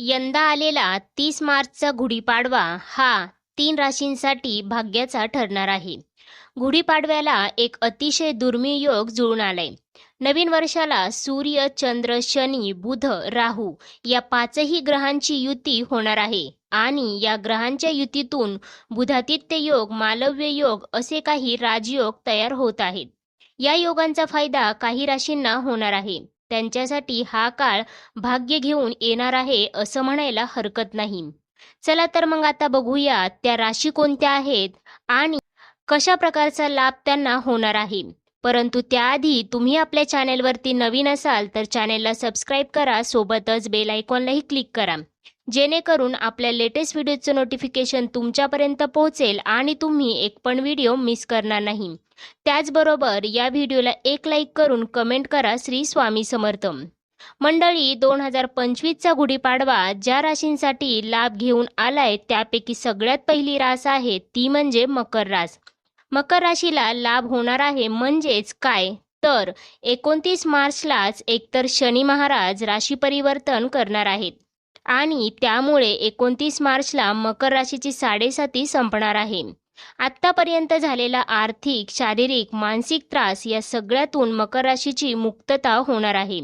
यंदा आलेला तीस मार्चचा गुढीपाडवा हा तीन राशींसाठी भाग्याचा ठरणार आहे. गुढीपाडव्याला एक अतिशय दुर्मिळ योग जुळून आलाय. नवीन वर्षाला सूर्य चंद्र शनी बुध राहू या पाचही ग्रहांची युती होणार आहे आणि या ग्रहांच्या युतीतून बुधातित्य योग मालव्य योग असे काही राजयोग तयार होत आहेत. या योगांचा फायदा काही राशींना होणार आहे. त्यांच्यासाठी हा काळ भाग्य घेऊन येणार आहे असं म्हणायला हरकत नाही. चला तर मग आता बघूया त्या राशी कोणत्या आहेत आणि कशा प्रकारचा लाभ त्यांना होणार आहे. परंतु त्याआधी तुम्ही आपल्या चॅनेलवरती नवीन असाल तर चॅनेलला सबस्क्राईब करा सोबतच बेल आयकॉनलाही क्लिक करा. जेणेकरून आपल्या लेटेस्ट व्हिडिओचं नोटिफिकेशन तुमच्यापर्यंत पोहोचेल आणि तुम्ही एक पण व्हिडिओ मिस करणार नाही. त्याचबरोबर या व्हिडिओला एक लाईक करून कमेंट करा श्री स्वामी समर्थ. मंडळी दोन हजार पंचवीसचा गुढीपाडवा ज्या राशींसाठी लाभ घेऊन आलाय त्यापैकी सगळ्यात पहिली रास आहे ती म्हणजे मकर रास. मकर राशीला लाभ होणार आहे म्हणजेच काय? तर एकोणतीस मार्चलाच एकतर शनी महाराज राशी परिवर्तन करणार आहेत. आणि त्यामुळे एकोणतीस मार्चला मकर राशीची साडेसाती संपणार आहे. आत्तापर्यंत झालेला आर्थिक शारीरिक मानसिक त्रास या सगळ्यातून मकर राशीची मुक्तता होणार आहे.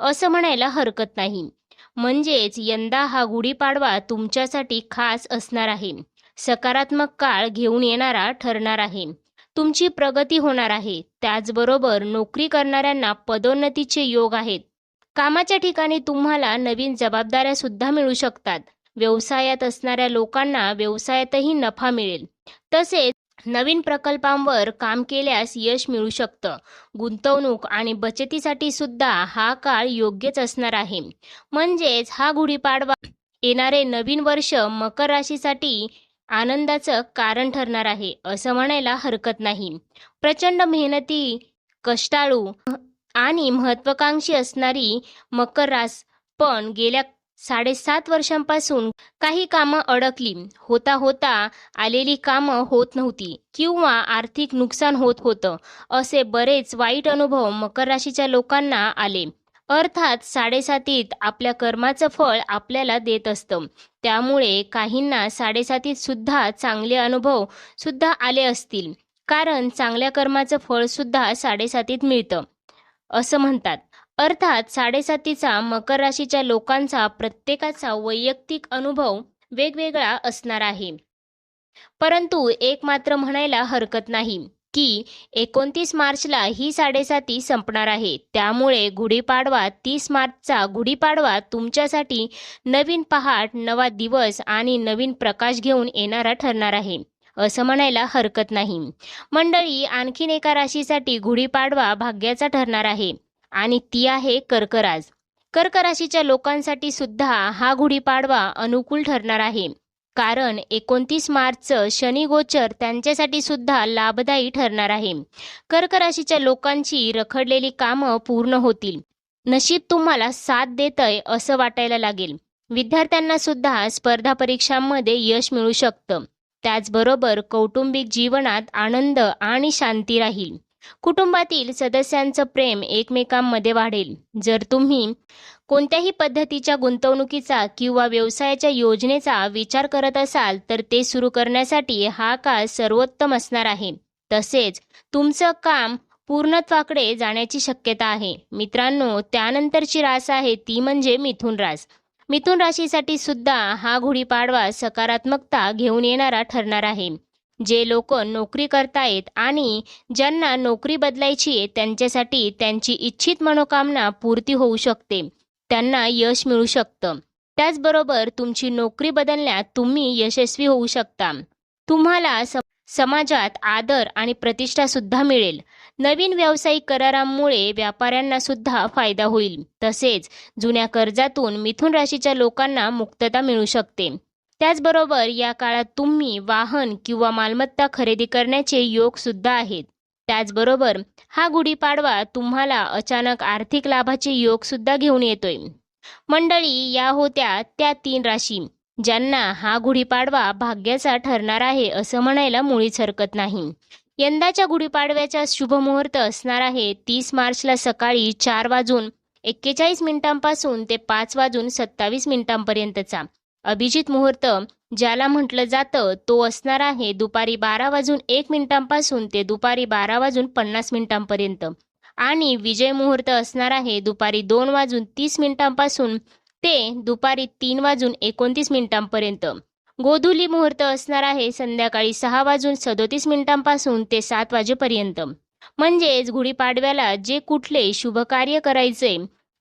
असं म्हणायला हरकत नाही. म्हणजेच यंदा हा गुढीपाडवा तुमच्यासाठी खास असणार आहे. सकारात्मक काळ घेऊन येणारा ठरणार आहे. तुमची प्रगती होणार आहे. त्याचबरोबर नोकरी करणाऱ्यांना पदोन्नतीचे योग आहेत. कामाच्या ठिकाणी तुम्हाला नवीन जबाबदाऱ्या सुद्धा मिळू शकतात. व्यवसायात असणाऱ्या लोकांना व्यवसायातही नफा मिळेल. तसेच नवीन प्रकल्पांवर काम केल्यास यश मिळू शकतं. गुंतवणूक आणि बचतीसाठी सुद्धा हा काळ योग्यच असणार आहे. म्हणजेच हा गुढीपाडवा येणारे नवीन वर्ष मकर राशीसाठी आनंदाचं कारण ठरणार आहे असं म्हणायला हरकत नाही. प्रचंड मेहनती कष्टाळू आणि महत्वाकांक्षी असणारी मकर रास पण गेल्या साडेसात वर्षांपासून काही कामं अडकली. होता होता आलेली कामं होत नव्हती किंवा आर्थिक नुकसान होत होतं असे बरेच वाईट अनुभव मकर राशीच्या लोकांना आले. अर्थात साडेसातीत आपल्या कर्माचं फळ आपल्याला देत असतं. त्यामुळे काहींना साडेसातीत सुद्धा चांगले अनुभव सुद्धा आले असतील. कारण चांगल्या कर्माचं फळ सुद्धा साडेसातीत मिळतं. असं म्हणतात. अर्थात साडेसातीचा मकर राशीच्या लोकांचा प्रत्येकाचा वैयक्तिक अनुभव वेगवेगळा असणार आहे. परंतु एक मात्र म्हणायला हरकत नाही. की एकोणतीस मार्चला ही साडेसाती संपणार आहे. त्यामुळे गुढीपाडवा तीस मार्चचा गुढीपाडवा तुमच्यासाठी नवीन पहाट नवा दिवस आणि नवीन प्रकाश घेऊन येणारा ठरणार आहे. असं म्हणायला हरकत नाही. मंडळी आणखीन एका राशीसाठी गुढीपाडवा भाग्याचा ठरणार आहे. आणि ती आहे कर्कराज. कर्क राशीच्या लोकांसाठी सुद्धा हा गुढीपाडवा अनुकूल ठरणार आहे. कारण एकोणतीस मार्च शनी गोचर त्यांच्यासाठी सुद्धा लाभदायी ठरणार आहे. कर्क राशीच्या लोकांची रखडलेली कामं पूर्ण होतील. नशीब तुम्हाला साथ देतय असं वाटायला लागेल. विद्यार्थ्यांना सुद्धा स्पर्धा परीक्षांमध्ये यश मिळू शकतं. त्याचबरोबर कौटुंबिक जीवनात आनंद आणि शांती राहील. कुटुंबातील सदस्यांचं प्रेम एकमेकांमध्ये वाढेल. जर तुम्ही कोणत्याही पद्धतीच्या गुंतवणुकीचा किंवा व्यवसायाच्या योजनेचा विचार करत असाल तर ते सुरू करण्यासाठी हा काळ सर्वोत्तम असणार आहे. तसेच तुमचं काम पूर्णत्वाकडे जाण्याची शक्यता आहे. मित्रांनो त्यानंतरची रास आहे ती म्हणजे मिथुन रास. मिथुन राशीसाठी सुद्धा हा गुढीपाडवा सकारात्मकता घेऊन येणारा ठरणार आहे. जे लोक नोकरी करतायत आणि ज्यांना नोकरी बदलायची आहे त्यांच्यासाठी त्यांची इच्छित मनोकामना पूर्ती होऊ शकते. त्यांना यश मिळू शकतं. त्याचबरोबर तुमची नोकरी बदलण्यात तुम्ही यशस्वी होऊ शकता. तुम्हाला समाजात आदर आणि प्रतिष्ठा सुद्धा मिळेल. नवीन व्यावसायिक करारांमुळे व्यापाऱ्यांना सुद्धा फायदा होईल. तसेच जुन्या कर्जातून मिथुन राशीच्या लोकांना मुक्तता मिळू शकते. त्याचबरोबर या काळात तुम्ही वाहन किंवा मालमत्ता खरेदी करण्याचे योग सुद्धा आहेत. त्याचबरोबर हा गुढीपाडवा तुम्हाला अचानक आर्थिक लाभाचे योग सुद्धा घेऊन येतोय. मंडळी या होत्या त्या तीन राशी. ज्यांना हा गुढीपाडवा भाग्याचा ठरणार आहे असं म्हणायला मुळीच हरकत नाही. यंदाच्या गुढीपाडव्याचा शुभमुहूर्त असणार आहे तीस मार्चला सकाळी चार वाजून एक्केचाळीस मिनिटांपासून ते पाच वाजून सत्तावीस मिनिटांपर्यंतचा. अभिजित मुहूर्त ज्याला म्हटलं जातं तो असणार आहे दुपारी बारा वाजून एक मिनिटांपासून ते दुपारी बारा वाजून पन्नास मिनिटांपर्यंत. आणि विजय मुहूर्त असणार आहे दुपारी दोन वाजून तीस मिनिटांपासून ते दुपारी तीन वाजून एकोणतीस मिनिटांपर्यंत. गोधुली मुहूर्त असणार आहे संध्याकाळी सहा वाजून सदोतीस मिनिटांपासून ते सात वाजेपर्यंत. म्हणजेच गुढीपाडव्याला जे कुठले शुभ कार्य करायचे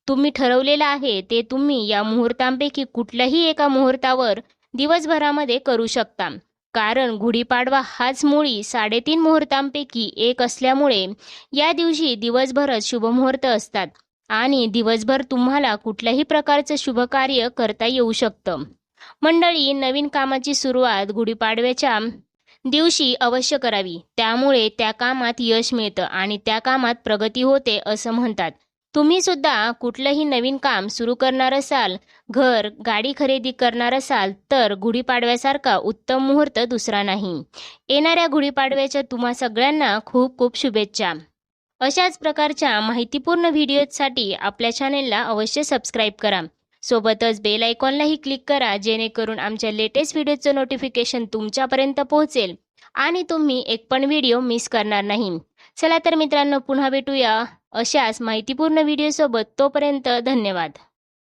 तुम्ही ठरवलेलं आहे ते तुम्ही या मुहूर्तांपैकी कुठल्याही एका मुहूर्तावर दिवसभरामध्ये करू शकता. कारण गुढीपाडवा हाच मुळी साडेतीन मुहूर्तांपैकी एक असल्यामुळे या दिवशी दिवसभरच शुभमुहूर्त असतात आणि दिवसभर तुम्हाला कुठल्याही प्रकारचं शुभ कार्य करता येऊ शकतं. मंडळी नवीन कामाची सुरुवात गुढीपाडव्याच्या दिवशी अवश्य करावी. त्यामुळे त्या कामात यश मिळतं आणि त्या कामात प्रगती होते असं म्हणतात. तुम्ही सुद्धा कुठलंही नवीन काम सुरू करणार असाल घर गाडी खरेदी करणार असाल तर गुढीपाडव्यासारखा उत्तम मुहूर्त दुसरा नाही. येणाऱ्या गुढीपाडव्याच्या तुम्हा सगळ्यांना खूप खूप शुभेच्छा. अशाच प्रकारच्या माहितीपूर्ण व्हिडिओसाठी आपल्या चॅनेलला अवश्य सबस्क्राईब करा. सोबतच बेल आयकॉनलाही क्लिक करा जेणेकरून आमच्या लेटेस्ट व्हिडिओचं नोटिफिकेशन तुमच्यापर्यंत पोहोचेल आणि तुम्ही एक पण व्हिडिओ मिस करणार नाही. चला तर मित्रांनो पुन्हा भेटूया. अशाच माहितीपूर्ण व्हिडिओसोबत तोपर्यंत धन्यवाद.